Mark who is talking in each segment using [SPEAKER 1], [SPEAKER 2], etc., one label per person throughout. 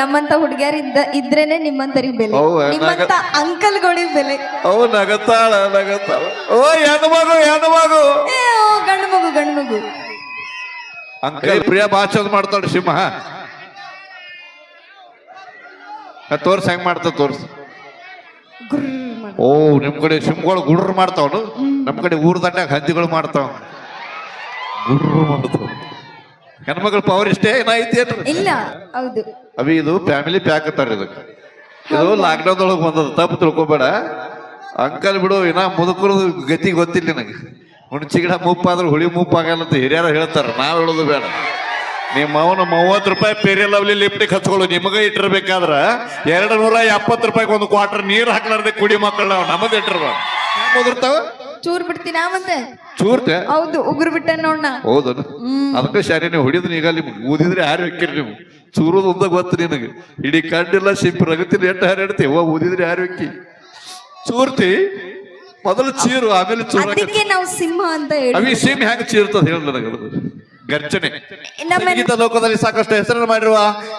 [SPEAKER 1] ನಮ್ಮಂತ ಹುಡುಗಿಯರಿಂದ ಇದ್ರೇನೆ ನಿಮ್ಮಂತರಿಗೆ ಬೆಲೆ. ನಿಮ್ಮಂತ ಅಂಕಲ್ ಅಂಕಲ್ಗಳಿಗೆ ಬೆಲೆ.
[SPEAKER 2] ಓ ನಗತಾಳ ನಗತಾಳ. ಓ ಹೆಣ್ಣು ಮಗು ಹೆಣ್ಣು ಮಗು.
[SPEAKER 1] ಏ, ಓ, ಗಂಡು ಮಗು ಗಂಡು ಮಗು.
[SPEAKER 2] ಅಂಕಲ್ ಪ್ರಿಯ ಚಂದ ಮಾಡ್ತಾಳ ಸಿಂಹ. ತೋರ್ಸ ಹೆಂಗ್ ಮಾಡ್ತ ತೋರ್ಸ.
[SPEAKER 1] ಗುರ್ರ್ ಮಾಡು.
[SPEAKER 2] ಓ ನಿಮ್ ಕಡೆ ಸಿಂಹಗಳು ಗುಡ್ರ್ ಮಾಡ್ತಾವನು? ನಮ್ ಕಡೆ ಊರ್ ದಂಡ್ಯಾಗ ಹಂದಿಗಳು ಮಾಡ್ತಾವ. ಗುಡ್ರ್ ಮಾಡ್ತಾವ. ಹೆಣ್ಮಕ್ಳ ಪವರ್ ಇಷ್ಟೇ? ಏನಾಯ್ತು ಏನ್ರಿ?
[SPEAKER 1] ಇಲ್ಲ ಹೌದು.
[SPEAKER 2] ಅವಿ ಇದು ಫ್ಯಾಮಿಲಿ ಪ್ಯಾಕ್ ಅಂತಾರ ಇದಕ್ಕೆ ಇದು ಲಾಕ್ಡೌನ್ ಒಳಗೆ ಬಂದದ ತಪ್ಪು ತಿಳ್ಕೊಬೇಡ. ಅಂಕಲ್ ಬಿಡು ಇನ್ನ ಮುದುಕರು ಗತಿ ಗೊತ್ತಿಲ್ಲ ನನಗೆ. ಹುಣ್ಚಿ ಗಿಡ ಮುಪ್ಪಾದ್ರೆ ಹುಳಿ ಮುಪ್ಪಾಗಲ್ಲ ಅಂತ ಹಿರಿಯರ ಹೇಳ್ತಾರೆ. ನಾವ್ ಹೇಳೋದು ಬೇಡ. ನಿಮ್ಮ ಅವನು ಮೂವತ್ತು ರೂಪಾಯಿ ಪೇರಿ ಲವ್ಲಿ ಲಿಫ್ಟಿಗೆ ಹಚ್ಕೊಳ್ಳು. ನಿಮಗೆ ಇಟ್ಟಿರ್ಬೇಕಾದ್ರ ಎರಡು ನೂರ ಎಪ್ಪತ್ತು ರೂಪಾಯಿಗೆ ಒಂದು ಕ್ವಾರ್ಟರ್ ನೀರು ಹಾಕ್ಲಾರ್ದೆ ಕುಡಿ ಮಕ್ಕಳು ನಾವು ನಮ್ಮದು ಇಟ್ಟಿರ್ಬ ಮುದಿರ್ತಾವ
[SPEAKER 1] ಚೂರ್ ಬಿಡ್ತೀನ ಮತ್ತೆ
[SPEAKER 2] ಚೂರ್ತೆ?
[SPEAKER 1] ಹೌದು ಉಗುರು ಬಿಟ್ಟೆ ನೋಡ್ನ
[SPEAKER 2] ಹೌದು ಅದಕ್ಕೆ ಶಾರಿ ನೀವು ಹೊಡಿದ್ ಈಗ ನಿಮ್ಗೆ ಊದಿದ್ರೆ ಯಾರು ಹೊಕ್ಕಿರಿ ನೀವು? ಚೂರುದು ಒಂದ ಗೊತ್ತು ನಿನಗೆ. ಇಡೀ ಕಣ್ಣಿಲ್ಲ ಸಿಂಪಿ ಪ್ರಗತಿ ಎಟ್ಟು ಹಾರಾಡ್ತಿ ಓ ಊದಿದ್ರೆ ಯಾರು ಚೂರ್ತಿ? ಮೊದಲು ಚೀರು ಆಮೇಲೆ ಚೂರು
[SPEAKER 1] ಅದಕ್ಕೆ ನಾವು ಸಿಂಹ ಅಂತ
[SPEAKER 2] ಅವಿ ಸಿಂಹ ಹೆಂಗ್ ಚೀರ್ತದ ಹೇಳ ನನಗೆ ಗರ್ಜನೆ. ಸಂಗೀತ ಲೋಕದಲ್ಲಿ ಸಾಕಷ್ಟು ಹೆಸರನ್ನು ಮಾಡಿರುವ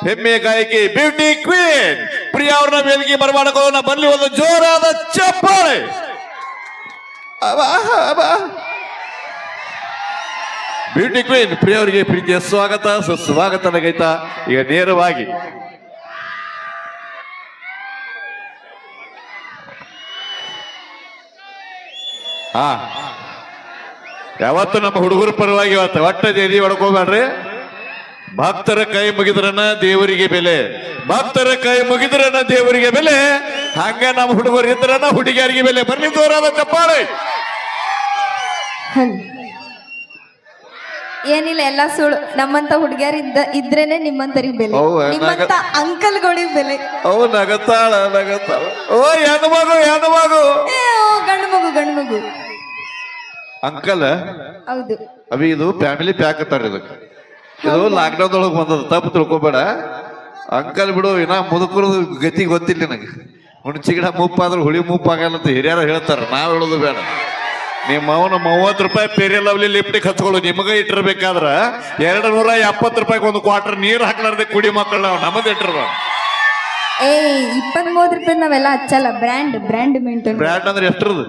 [SPEAKER 2] ಹೆಮ್ಮೆಯ ಗಾಯಕಿ ಬ್ಯೂಟಿ ಕ್ವೀನ್. ಪ್ರಿಯ ಅವ್ರನ್ನ ವೇದಿಕೆ ಬರಮಾಡಿಕೊಳ್ಳೋಣ. ಬರಲಿ ಒಂದು ಜೋರಾದ ಚಪ್ಪಾಳೆ. ಬ್ಯೂಟಿ ಕ್ವೀನ್ ಪ್ರಿಯವರಿಗೆ ಪ್ರೀತಿಯ ಸ್ವಾಗತ, ಸುಸ್ವಾಗತ ನಗೈತ. ಈಗ ನೇರವಾಗಿ. ಹಾ. ಯಾವತ್ತು ನಮ್ಮ ಹುಡುಗರ ಪರವಾಗಿ ಇವತ್ತು? ಒಟ್ಟ ದೇದಿ ಹೊಡ್ಕೋಬೇಡ್ರಿ ಭಕ್ತರ ಕೈ ಮುಗಿದ್ರನ ದೇವರಿಗೆ ಬೆಲೆ. ಭಕ್ತರ ಕೈ ಮುಗಿದ್ರನ ದೇವರಿಗೆ ಬೆಲೆ. ಹಂಗ ನಮ್ಮ ಹುಡುಗರು ಇದ್ರನ ಹುಡುಗಿಯರಿಗೆ ಬೆಲೆ. ಬರ್ಲಿ ದೂರ ಚಪ್ಪಾಳೆ.
[SPEAKER 1] ಏನಿಲ್ಲ ಎಲ್ಲಾ ಸುಳ್ಳು. ನಮ್ಮಂತ ಹುಡುಗಿಯರಿಂದ ಇದ್ರೇನೆ ನಿಮ್ಮಂತರಿಗೆ ಬೆಲೆ. ನಿಮ್ಮಂತ ಅಂಕಲ್ಗಳಿಗೆ ಬೆಲೆ.
[SPEAKER 2] ಓ ನಗತಾಳ ನಗತಾಳ. ಓ ಹೆಣ್ಣು ಮಗು ಹೆಣ್ಣು ಮಗು.
[SPEAKER 1] ಏ, ಓ, ಗಂಡು ಮಗು ಗಂಡು ಮಗು.
[SPEAKER 2] ಅಂಕಲ್
[SPEAKER 1] ಹೌದು.
[SPEAKER 2] ಅವಿ ಇದು ಫ್ಯಾಮಿಲಿ ಪ್ಯಾಕ್ ಅಂತಾರ ಇದಕ್ಕೆ. ಇದು ಲಾಕ್ಡೌನ್ ಒಳಗೆ ಬಂದದ ತಪ್ಪು ತಿಳ್ಕೊಬೇಡ. ಅಂಕಲ್ ಬಿಡು ಇನ್ನ ಮುದುಕರು ಗತಿ ಗೊತ್ತಿಲ್ಲ ನನಗೆ. ಹುಣ್ಚಿ ಗಿಡ ಮುಪ್ಪಾದ್ರೆ ಹುಳಿ ಮುಪ್ಪಾಗಲ್ಲ ಅಂತ ಹಿರಿಯರು ಹೇಳ್ತಾರೆ. ನಾವ್ ಹೇಳೋದು ಬೇಡ. ನಿಮ್ಮ ಅವನು ಮೂವತ್ತು ರೂಪಾಯಿ ಪೇರಿ ಲವ್ಲಿ ಲಿಫ್ಟಿಗೆ ಹಚ್ಕೊಳ್ಳು. ನಿಮಗೆ ಇಟ್ಟಿರ್ಬೇಕಾದ್ರ ಎರಡು ನೂರ ಎಪ್ಪತ್ತು ರೂಪಾಯಿಗೆ ಒಂದು ಕ್ವಾರ್ಟರ್ ನೀರು ಹಾಕ್ಲಾರ್ದೆ ಕುಡಿ ಮಕ್ಕಳು ನಾವು ನಮ್ಮದು ಇಟ್ಟರು
[SPEAKER 1] ಏ ಇಪ್ಪತ್ತ್ ಮೂವತ್ತು ರೂಪಾಯಿ ನಾವೆಲ್ಲ ಹಚ್ಚಲ್ಲ. ಬ್ರ್ಯಾಂಡ್ ಬ್ರ್ಯಾಂಡ್ ಮೇಂಟೈನ್
[SPEAKER 2] ಬ್ರ್ಯಾಂಡ್ ಅಂದ್ರೆ ಎಷ್ಟರದು?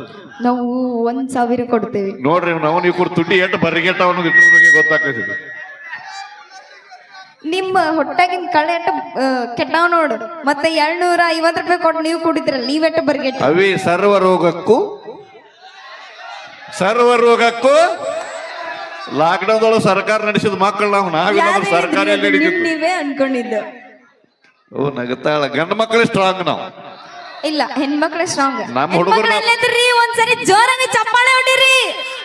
[SPEAKER 1] ನಾವು ಒಂದ್ ಸಾವಿರ ಕೊಡ್ತೇವೆ.
[SPEAKER 2] ನೋಡ್ರಿ ನಾವು ನೀವು ಕೊಡ್ ತುಟಿ ಎಷ್ಟು ಬರಿಗೆಟ್ಟ ಅವನಿಗೆ ಬಗ್ಗೆ ಗೊತ್ತಾಗ್ತದೆ.
[SPEAKER 1] ನಿಮ್ಮ ಹೊಟ್ಟಾಗಿನ ಕಳೆ ಅಟ್ಟ ಕೆಟ್ಟಾವ್ ನೋಡು. ಮತ್ತೆ ಎರಡ್ನೂರ ಐವತ್ ರೂಪಾಯಿ ಕೊಟ್ಟು ನೀವು ಕುಡಿದ್ರಲ್ಲ ನೀವೆಟ್ಟ ಬರ್ಗೆಟ್
[SPEAKER 2] ಅವಿ ಸರ್ವ ರೋಗಕ್ಕೂ ಸರ್ವ ರೋಗಕ್ಕೂ ಲಾಕ್ಡೌನ್ ಒಳಗೆ ಸರ್ಕಾರ ನಡೆಸಿದ ಮಕ್ಕಳು ನಾವು ನಾವಿಲ್ಲ ಸರ್ಕಾರ
[SPEAKER 1] ನೀವೇ ಅನ್ಕೊಂಡಿದ್ದು.
[SPEAKER 2] ಓ ನಗತಾಳ. ಗಂಡ ಮಕ್ಕಳೇ ಸ್ಟ್ರಾಂಗ್ ನಾವು.
[SPEAKER 1] ಇಲ್ಲ ಹೆಣ್ಮಕ್ಳು ಸ್ಟ್ರಾಂಗ್
[SPEAKER 2] ನಮ್ಮ ಹುಡುಗರು
[SPEAKER 1] ಒಂದ್ಸರಿ ಜೋರಾಗಿ ಚಪ್ಪಾಳೆ ಹೊಡಿರಿ.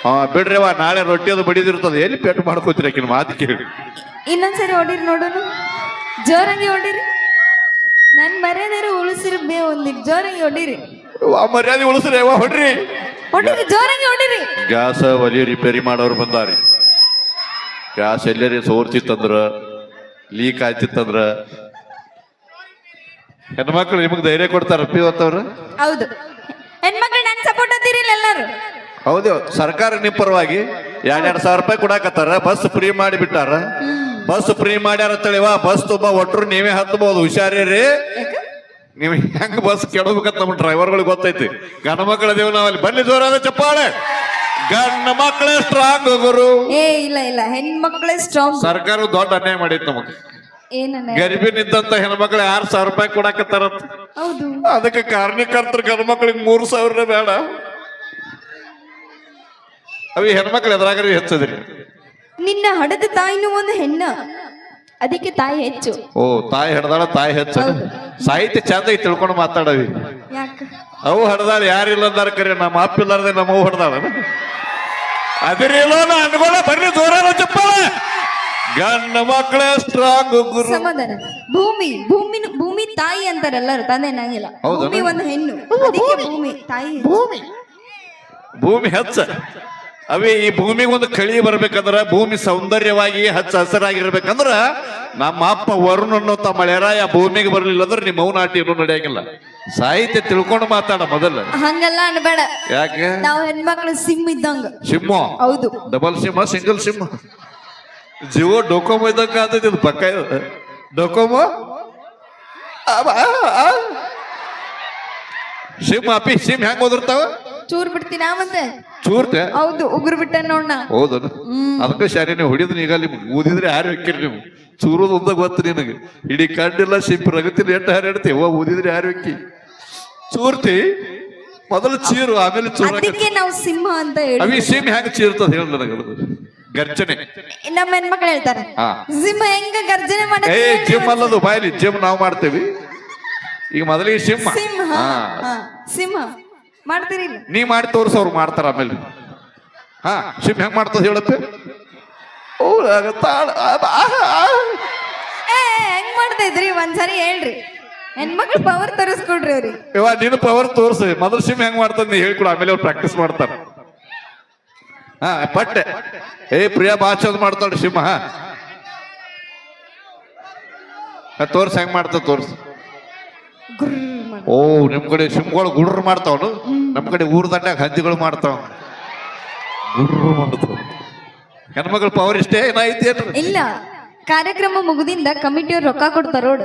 [SPEAKER 2] ಹಾ ಬಿಡ್ರಿವ ನಾಳೆ ರೊಟ್ಟಿ ಅದು ಬಡಿದಿರ್ತದೆ ಎಲ್ಲಿ ಪೆಟ್ಟು ಮಾಡ್ಕೋತೀರಿ ಆಕಿನ ಮಾತು ಕೇಳಿ.
[SPEAKER 1] ಇನ್ನೊಂದ್ಸರಿ ಹೊಡಿರಿ ನೋಡೋಣ ಜೋರಾಗಿ ಹೊಡಿರಿ. ನನ್ ಮರ್ಯಾದೆ ಉಳಿಸಿರಿ ಬೇ ಜೋರಾಗಿ ಹೊಡಿರಿ.
[SPEAKER 2] ಆ ಮರ್ಯಾದೆ ಉಳಿಸ್ರಿ ಅವ್ವ ಹೊಡ್ರಿ.
[SPEAKER 1] ಹೊಡಿರಿ ಜೋರಾಗಿ ಹೊಡಿರಿ.
[SPEAKER 2] ಗ್ಯಾಸ್ ಒಲಿ ರಿಪೇರಿ ಮಾಡೋರು ಬಂದಾರಿ. ಗ್ಯಾಸ್ ಎಲ್ಲರಿ ಸೋರ್ತಿತ್ತಂದ್ರ ಲೀಕ್ ಆಯ್ತಿತ್ತಂದ್ರ ಹೆಣ್ಮಕ್ಳು ನಿಮಗೆ ಧೈರ್ಯ ಕೊಡ್ತಾರ ಪಿ ಹೊತ್ತವ್ರು
[SPEAKER 1] ಹೌದು. ಹೆಣ್ಮಕ್ಳು ನನ್ ಸಪೋರ್ಟ್ ಅಂತೀರಿಲ್ಲ ಎಲ್ಲರೂ.
[SPEAKER 2] ಹೌದು ಸರ್ಕಾರ ನಿಮ್ ಪರವಾಗಿ ಎರಡೆರಡು ಸಾವಿರ ರೂಪಾಯಿ ಕೊಡಾಕತ್ತಾರ ಬಸ್ ಫ್ರೀ ಮಾಡಿ ಬಿಟ್ಟಾರ ಬಸ್ ಫ್ರೀ ಮಾಡ್ಯಾರ ತಳಿವಾ ಬಸ್ ತುಂಬಾ ಒಟ್ರು ನೀವೇ ಹತ್ತಬಹುದು ಹುಷಾರಿ ನೀವು ಹೆಂಗ್ ಬಸ್ ಕೆಡಬೇಕಂತ ನಮ್ಮ ಡ್ರೈವರ್ಗಳು ಗೊತ್ತೈತಿ. ಗಂಡ ಮಕ್ಕಳ ದೇವ್ ನಾವಲ್ಲಿ ಬನ್ನಿ ಜೋರಾದ ಚಪ್ಪಾಳೆ. ಗಂಡ ಮಕ್ಕಳೇ ಸ್ಟ್ರಾಂಗ್ ಗುರು.
[SPEAKER 1] ಏ ಇಲ್ಲ ಇಲ್ಲ. ಹೆಣ್ಮಕ್ಳೇ ಸ್ಟ್ರಾಂಗ್
[SPEAKER 2] ಸರ್ಕಾರ ದೊಡ್ಡ ಅನ್ಯಾಯ ಮಾಡೈತೆ ನಮಗ್. ಗರ್ಭಿಣಿದ್ದಂತ ಹೆಣ್ಮಕ್ಳು ಆರ್ ಸಾವಿರ ರೂಪಾಯಿ ಕೊಡಾಕತ್ತಾರಂತ
[SPEAKER 1] ಹೌದು.
[SPEAKER 2] ಅದಕ್ಕೆ ಕಾರ್ಮಿಕರ್ತರು ಗಂಡ ಮಕ್ಳಿಗೆ ಮೂರು ಸಾವಿರ ಬೇಡ. ಅವಿ ಹೆಣ್ಮಕ್ಳು ಎದುರಾಗ್ರಿ ಹೆಚ್ಚದ್ರಿ?
[SPEAKER 1] ನಿನ್ನ ಹಡದ ತಾಯಿನೂ ಒಂದು ಹೆಣ್ಣ. ಅದಕ್ಕೆ ತಾಯಿ ಹೆಚ್ಚು.
[SPEAKER 2] ಓ ತಾಯಿ ಹಿಡ್ದಾಳ ತಾಯಿ ಹೆಚ್ಚು. ಸಾಹಿತ್ಯ ಚಂದ ತಿಳ್ಕೊಂಡು ಮಾತಾಡವಿ.
[SPEAKER 1] ಯಾಕ?
[SPEAKER 2] ಅವು ಹಡ್ದಾಳ ಯಾರಿಲ್ಲ ಅಂದಾರ ಕರೆ ನಮ್ಮ ಅಪ್ಪ ಇಲ್ಲಾರ್ದೆ ನಮ್ಮ ಅವು ಹಡ್ದಾಳ. ಅದಿರಿಲ್ಲ ಅನ್ಕೊಳ ಬರ್ರಿ ದೂರ ಚಪ್ಪಾಳ ಗಂಡ ಮಕ್ಕಳೇ ಸ್ಟ್ರಾಂಗ್ ಗುರು.
[SPEAKER 1] ಸಮಾಧಾನ. ಭೂಮಿ ಭೂಮಿ ಭೂಮಿ ತಾಯಿ ಅಂತಾರೆ ಎಲ್ಲರೂ ತಂದೆ ನಂಗಿಲ್ಲ.
[SPEAKER 2] ಹೌದಾ?
[SPEAKER 1] ಭೂಮಿ ಒಂದು ಹೆಣ್ಣು. ಅದಕ್ಕೆ ಭೂಮಿ ತಾಯಿ
[SPEAKER 2] ಭೂಮಿ. ಭೂಮಿ ಹೆಚ್ಚ. ಅವೇ ಈ ಭೂಮಿಗೆ ಒಂದು ಕಳಿ ಬರ್ಬೇಕಂದ್ರ ಭೂಮಿ ಸೌಂದರ್ಯವಾಗಿ ಹಚ್ಚ ಹಸಿರಾಗಿರ್ಬೇಕಂದ್ರ ನಮ್ಮ ಅಪ್ಪ ವರುಣ್ ಅನ್ನೋ ತಮ್ಮ ಎಳೆರಾಯ ಭೂಮಿಗೆ ಬರಲಿಲ್ಲ ಅಂದ್ರೆ ನಿಮ್ಮ ಮೌನಾಟಿ ಇನ್ನೂ ನಡೆಯಂಗಿಲ್ಲ. ಸಾಹಿತ್ಯ ತಿಳ್ಕೊಂಡು ಮಾತಾಡ ಮೊದಲು.
[SPEAKER 1] ಹಂಗಲ್ಲ ಅನ್ಬೇಡ.
[SPEAKER 2] ಯಾಕೆ?
[SPEAKER 1] ನಾವು ಹೆಣ್ಮಕ್ಳು ಸಿಂಹ ಇದ್ದಂಗ.
[SPEAKER 2] ಸಿಂಹ.
[SPEAKER 1] ಹೌದು.
[SPEAKER 2] ಡಬಲ್ ಸಿಂಹ ಸಿಂಗಲ್ ಸಿಂಹ. ಜಿಯೋ ಡೊಕೊಮೊ ಇದ್ದಂಗ ಆಗ್ತೈತಿ ಇದು ಪಕ್ಕ ಇದು. ಡೊಕೊಮೊ? ಸಿಮ್ ಅಪಿ ಸಿಂಹ ಹೆಂಗ್ ಓದಿರ್ತಾವ?
[SPEAKER 1] ಚೂರ್ ಬಿಡ್ತೀನ ಮತ್ತೆ
[SPEAKER 2] ಚೂರ್ತೆ?
[SPEAKER 1] ಹೌದು ಉಗುರು ಬಿಟ್ಟೆ ನೋಡ್ನ
[SPEAKER 2] ಹೌದನ? ಅದಕ್ಕೆ ಶಾರಿ ನೀವು ಹೊಡಿದ್ ಈಗ ನಿಮ್ಗೆ ಊದಿದ್ರೆ ಯಾರು ಹಾಕಿರಿ ನೀವು? ಚೂರೋದು ಒಂದ ಗೊತ್ತು ನಿನಗೆ. ಇಡೀ ಕಂಡಿಲ್ಲ ಸಿಂಪ್ ಎಂಟು ಹಾರು ಹಾರಾಡ್ತಿ ಓ ಊದಿದ್ರೆ ಯಾರು ಹಾಕಿ ಚೂರ್ತಿ? ಮೊದಲು ಚೀರು ಆಮೇಲೆ ಚೂರ
[SPEAKER 1] ಅದಕ್ಕೆ ನಾವು ಸಿಂಹ ಅಂತ ಹೇಳಿ.
[SPEAKER 2] ಅವಿ ಸಿಂಹ ಹೆಂಗ್ ಚೀರ್ತದ ಹೇಳ ನನಗೆ. ಗರ್ಜನೆ.
[SPEAKER 1] ನಮ್ಮ ಹೆಣ್ಮಕ್ಳು ಹೇಳ್ತಾರೆ.
[SPEAKER 2] ಹಾ.
[SPEAKER 1] ಸಿಂಹ ಹೆಂಗ ಗರ್ಜನೆ
[SPEAKER 2] ಏ
[SPEAKER 1] ಮಾಡಕ್ಕೆ
[SPEAKER 2] ಜಿಮ್ ಅಲ್ಲದು ಬಾಯ್ಲಿ ಜಿಮ್ ನಾವು ಮಾಡ್ತೇವಿ. ಈಗ ಮೊದಲಿಗೆ ಸಿಂಹ.
[SPEAKER 1] ಸಿಂಹ
[SPEAKER 2] ಹಾ.
[SPEAKER 1] ಹಾ, ಸಿಂಹ. ಮಾಡ್ತೀರಿ
[SPEAKER 2] ನೀ ಮಾಡಿ ತೋರ್ಸೋರು ಅವ್ರು ಮಾಡ್ತಾರ ಆಮೇಲೆ. ಹಾ ಸಿಂಹ ಹೆಂಗ್ ಮಾಡ್ತದ ಹೇಳತ್ತೆ? ಓ ಆಗ ತಾಳ ಆ, ಆ, ಆ.
[SPEAKER 1] ಏ ಹೆಂಗ್ ಮಾಡ್ತಾ ಇದ್ರಿ? ಒಂದ್ಸರಿ ಹೇಳ್ರಿ. ಹೆಣ್ಮಕ್ಳು ಪವರ್ ತರಿಸ್ಕೊಡ್ರಿ ಅವ್ರಿಗೆ.
[SPEAKER 2] ಇವ ನೀನು ಪವರ್ ತೋರಿಸಿ. ಮೊದಲು ಸಿಂಹ ಹೆಂಗ್ ಮಾಡ್ತದ ನೀ ಹೇಳ್ಕೊಡು. ಆಮೇಲೆ ಅವ್ರು ಪ್ರಾಕ್ಟೀಸ್ ಮಾಡ್ತಾರ. ಹಾ ಪಟ್ಟೆ. ಏ ಪ್ರಿಯಾ ಬಾಚೋದ್ ಚಂದ ಮಾಡ್ತಾಳ ಸಿಂಹ. ತೋರ್ಸ ಹೆಂಗ್ ಮಾಡ್ತದ ತೋರ್ಸ. ಓ ನಿಮ್ ಕಡೆ ಸಿಂಹಗಳು ಗುಡ್ರು ಮಾಡ್ತಾವನು? ನಮ್ ಕಡೆ ಊರ್ ದಂಡ್ಯಾಗ ಹಂದಿಗಳು ಮಾಡ್ತಾವ ಗುಡ್ರು ಮಾಡ್ತಾವ. ಹೆಣ್ಮಕ್ಳ ಪವರ್ ಇಷ್ಟೇ? ಏನಾಯ್ತು ಏನ್ರಿ?
[SPEAKER 1] ಇಲ್ಲ. ಕಾರ್ಯಕ್ರಮ ಮುಗುದಿಂದ ಕಮಿಟಿಯವ್ರು ರೊಕ್ಕ ಕೊಡ್ತಾರೋಡ್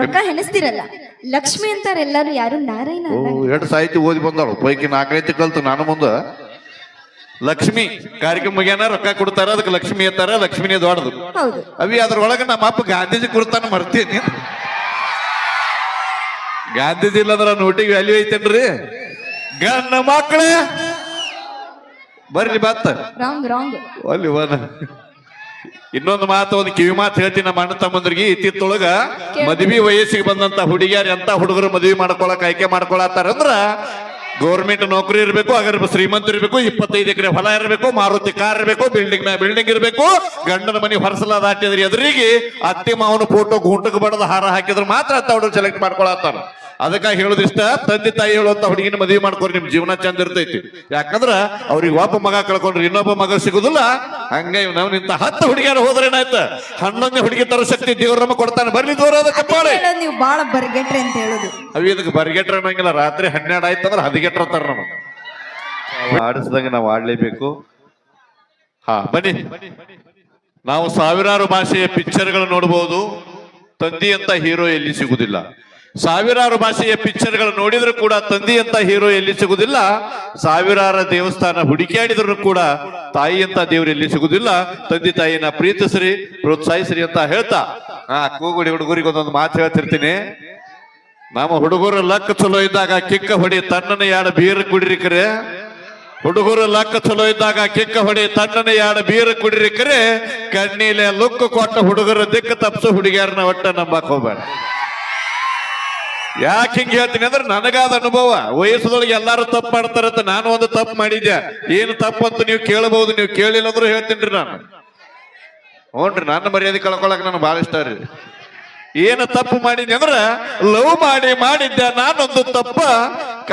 [SPEAKER 1] ರೊಕ್ಕ ಹೆಣಸ್ತಿರಲ್ಲ. ಲಕ್ಷ್ಮಿ ಅಂತಾರ ಎಲ್ಲಾರು ಯಾರು ನಾರಾಯಣ
[SPEAKER 2] ಓ ಎರಡು ಸಾಹಿತಿ ಓದಿ ಬಂದಾಳು. ಪೈಕಿ ನಾಲ್ಕೈತಿ ಕಲ್ತು ನಾನು ಮುಂದ. ಲಕ್ಷ್ಮಿ ಕಾರ್ಯಕ್ರಮ ಮುಗಿಯಾನ ರೊಕ್ಕ ಕೊಡ್ತಾರ ಅದಕ್ಕೆ ಲಕ್ಷ್ಮಿ ಎತ್ತಾರ ಲಕ್ಷ್ಮಿನೇ ದೊಡ್ಡದು.
[SPEAKER 1] ಹೌದು.
[SPEAKER 2] ಅವಿ ಅದ್ರೊಳಗೆ ನಮ್ಮ ಅಪ್ಪ ಗಾಂಧೀಜಿ ಕುರ್ತಾನ ಮರ್ತೀನಿ ಗಾಂಧೀಜಿ ಇಲ್ಲಂದ್ರ ನೋಟಿಗೆ ವ್ಯಾಲ್ಯೂ ಐತೇನ್ರಿ? ಗಣ್ಣ ಮಕ್ಕಳೇ ಬರ್ರಿ ಬತ್ತ.
[SPEAKER 1] ರಾಂಗ್ ರಾಂಗ್
[SPEAKER 2] ಅಲ್ಲಿ ವನ ಇನ್ನೊಂದು ಮಾತು ಒಂದು ಕಿವಿ ಮಾತು ಹೇಳ್ತೀನಿ ನಮ್ಮ ಅಣ್ಣ ತಮ್ಮಂದ್ರಿಗೆ. ಇತ್ತಿತ್ತೊಳಗ ಮದ್ವಿ ವಯಸ್ಸಿಗೆ ಬಂದಂತ ಹುಡುಗಿಯರ್ ಎಂತ ಹುಡುಗರು ಮದ್ವಿ ಮಾಡ್ಕೊಳಕ್ ಆಯ್ಕೆ ಮಾಡ್ಕೊಳತ್ತಾರ ಅಂದ್ರ ಗೌರ್ಮೆಂಟ್ ನೌಕರಿ ಇರಬೇಕು ಅಗರ್ ಶ್ರೀಮಂತ ಇರಬೇಕು, ಇಪ್ಪತ್ತೈದು ಎಕರೆ ಹೊಲ ಇರಬೇಕು, ಮಾರುತಿ ಕಾರ್ ಇರಬೇಕು ಬಿಲ್ಡಿಂಗ್ ಬಿಲ್ಡಿಂಗ್ ಇರಬೇಕು, ಗಂಡನ ಮನೆ ಹೊರಸಲ ದಾಟಿದ್ರೆ ಎದುರಿಗೆ ಅತ್ತಿ ಮಾವನ ಫೋಟೋ ಗುಂಟಕ್ಕೆ ಬಡದ ಹಾರ ಹಾಕಿದ್ರೆ ಮಾತ್ರ ಅತ್ತ ಹುಡುಗರು ಸೆಲೆಕ್ಟ್ ಮಾಡ್ಕೊಳತ್ತಾರ. ಅದಕ್ಕೆ ಹೇಳೋದಿಷ್ಟ ತಂದೆ ತಾಯಿ ಹೇಳುವಂತ ಹುಡುಗಿನ ಮದುವೆ ಮಾಡ್ಕೊರಿ, ನಿಮ್ ಜೀವನ ಚಂದ ಇರ್ತೈತಿ. ಯಾಕಂದ್ರ ಅವ್ರಿಗೆ ಒಬ್ಬ ಮಗ ಕಳ್ಕೊಂಡ್ರೆ ಇನ್ನೊಬ್ಬ ಮಗ ಸಿಗುದಿಲ್ಲ ಹಂಗೆ ನಾವು ನಿಂತ ಹತ್ತು ಹುಡುಗಿಯರು ಹೋದ್ರೆ ಏನಾಯ್ತ? ಹನ್ನೊಂದನೇ ಹುಡುಗಿ ತರ ಶಕ್ತಿ ದೇವ್ರ ನಮ್ಮ ಕೊಡ್ತಾನೆ. ಬರ್ಲಿ ದೂರ ಕಪ್ಪಾಳೆ
[SPEAKER 1] ನೀವು ಬಾಳ ಬರ್ಗೆಟ್ರಿ ಅಂತ ಹೇಳುದು.
[SPEAKER 2] ಅವಿ ಇದಕ್ಕೆ ಬರ್ಗೆಟ್ರ ಅನ್ನಂಗಿಲ್ಲ. ರಾತ್ರಿ ಹನ್ನೆರಡು ಆಯ್ತು ಅಂದ್ರೆ ಹದಿಗೆಟ್ರ ಅಂತಾರ ನಮಗೆ. ಆಡಿಸಿದಂಗೆ ನಾವು ಆಡ್ಲೇಬೇಕು. ಹಾ ಬನ್ನಿ. ನಾವು ಸಾವಿರಾರು ಭಾಷೆಯ ಪಿಕ್ಚರ್ಗಳು ನೋಡಬಹುದು ತಂದಿ ಅಂತ ಹೀರೋ ಎಲ್ಲಿ ಸಿಗುದಿಲ್ಲ. ಸಾವಿರಾರು ಭಾಷೆಯ ಪಿಕ್ಚರ್ಗಳು ನೋಡಿದ್ರು ಕೂಡ ತಂದಿ ಅಂತ ಹೀರೋ ಎಲ್ಲಿ ಸಿಗುದಿಲ್ಲ. ಸಾವಿರಾರು ದೇವಸ್ಥಾನ ಹುಡುಕಿಯಾಡಿದ್ರು ಕೂಡ ತಾಯಿ ಅಂತ ದೇವರು ಎಲ್ಲಿ ಸಿಗುದಿಲ್ಲ. ತಂದೆ ತಾಯಿನ ಪ್ರೀತಿಸ್ರಿ, ಪ್ರೋತ್ಸಾಹಿಸ್ರಿ ಅಂತ ಹೇಳ್ತಾ. ಆ ಕೂಗುಡಿ ಹುಡುಗರಿಗೆ ಒಂದೊಂದು ಮಾತು ಹೇಳ್ತಿರ್ತೀನಿ. ನಮ್ಮ ಹುಡುಗರು ಲಕ್ಕ ಚಲೋ ಇದ್ದಾಗ ಕಿಕ್ಕ ಹೊಡಿ ತಣ್ಣನ ಯಾಡ ಬೀರ್ ಕುಡಿರಿಕರೆ ಹುಡುಗರು ಲಕ್ಕ ಚಲೋ ಇದ್ದಾಗ ಕಿಕ್ಕ ಹೊಡಿ ತಣ್ಣನ ಯಾಡ ಬೀರ್ ಕುಡಿರಿಕರೆ ಕಣ್ಣೀಲೆ ಲುಕ್ ಕೊಟ್ಟ ಹುಡುಗರ ದಿಕ್ಕ ತಪ್ಸು ಹುಡುಗಿಯರನ್ನ ಒಟ್ಟ ನಂಬಕ್ ಹೋಗ್ಬೇಡ. ಯಾಕೆ ಹಿಂಗ್ ಹೇಳ್ತೀನಿ ಅಂದ್ರೆ ನನಗಾದ ಅನುಭವ. ವಯಸ್ಸದೊಳಗೆ ಎಲ್ಲಾರು ತಪ್ಪು ಮಾಡ್ತಾರಂತ ನಾನು ಒಂದು ತಪ್ಪು ಮಾಡಿದ್ದೆ. ಏನು ತಪ್ಪು ಅಂತ ನೀವು ಕೇಳಬಹುದು, ನೀವು ಕೇಳಿಲ್ಲ ಅಂದ್ರೂ ಹೇಳ್ತೀನಿ ನಾನು. ಹ್ಞೂನ್ರಿ, ನನ್ನ ಮರ್ಯಾದೆ ಕಳ್ಕೊಳಕ್ ನನಗೆ ಭಾಳ ಇಷ್ಟ ರೀ. ಏನು ತಪ್ಪು ಮಾಡಿದ್ನಿ ಅಂದ್ರ, ಲವ್ ಮಾಡಿ ಮಾಡಿದ್ದೆ, ನಾನೊಂದು ತಪ್ಪ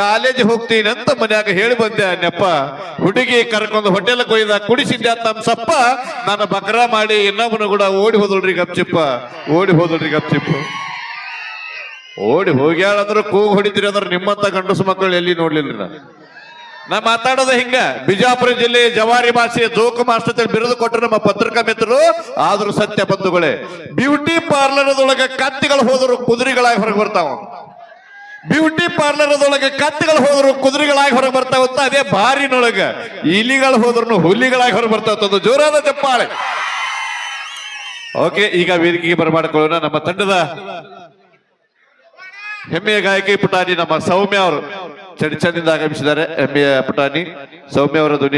[SPEAKER 2] ಕಾಲೇಜ್ ಹೋಗ್ತೀನಿ ಅಂತ ಮನ್ಯಾಗ ಹೇಳಿ ಬಂದೆ ನೆಪ್ಪ ಹುಡುಗಿ ಕರ್ಕೊಂಡು ಹೋಟೆಲ್ ಕೊಯ್ದ ಕುಡಿಸಿದ್ದೆ ತಮ್ಸಪ್ಪ ನಾನು ಬಕ್ರ ಮಾಡಿ ಇನ್ನೊಬ್ಬನು ಕೂಡ ಓಡಿ ಹೋದಳ್ರಿ ಗಪ್ಚಿಪ್ಪ. ಓಡಿ ಹೋದಳ್ರಿ ಗಪ್ಚಿಪ್ಪ. ಓಡಿ ಹೋಗ್ಯಾಳ ಕೂಗ್ ಹೊಡಿತೀರಿ ಅಂದ್ರೆ ನಿಮ್ಮಂತ ಗಂಡಸು ಮಕ್ಕಳು ಎಲ್ಲಿ ನೋಡ್ಲಿಲ್ಲ ನಾ ಮಾತಾಡೋದು ಹಿಂಗ. ಬಿಜಾಪುರ ಜಿಲ್ಲೆ ಜವಾರಿ ಭಾಷೆ ಜೋಕು ಮಾಸ್ಟರ್ ಬಿರುದು ಕೊಟ್ಟರು ನಮ್ಮ ಪತ್ರಿಕಾ ಮಿತ್ರರು. ಆದ್ರೂ ಸತ್ಯ ಬಂಧುಗಳೇ, ಬ್ಯೂಟಿ ಪಾರ್ಲರ್ದೊಳಗೆ ಕತ್ತಿಗಳು ಹೋದ್ರು ಕುದುರೆಗಳಾಗಿ ಹೊರಗೆ ಬರ್ತಾವ. ಬ್ಯೂಟಿ ಪಾರ್ಲರ್ದೊಳಗೆ ಕತ್ತಿಗಳು ಹೋದ್ರು ಕುದುರೆಗಳಾಗಿ ಹೊರಗೆ ಬರ್ತಾವ ಅಂತ ಅದೇ ಬಾರಿನೊಳಗ. ಇಲಿಗಳು ಹೋದ್ರು ಹುಲಿಗಳಾಗಿ ಹೊರಗೆ ಬರ್ತಾವ ಒಂದು ಜೋರಾದ ಚಪ್ಪಾಳೆ. ಓಕೆ, ಈಗ ವೇದಿಕೆಗೆ ಬರಮಾಡಿಕೊಳ್ಳೋಣ ನಮ್ಮ ತಂಡದ ಹೆಮ್ಮೆಯ ಗಾಯಕಿ ಪುಟಾಣಿ ನಮ್ಮ ಸೌಮ್ಯ ಅವರು ಚಡಿ ಚಂದಿಂದ ಆಗಮಿಸಿದ್ದಾರೆ. ಹೆಮ್ಮೆಯ ಪುಟಾಣಿ ಸೌಮ್ಯ ಅವರ ಧ್ವನಿ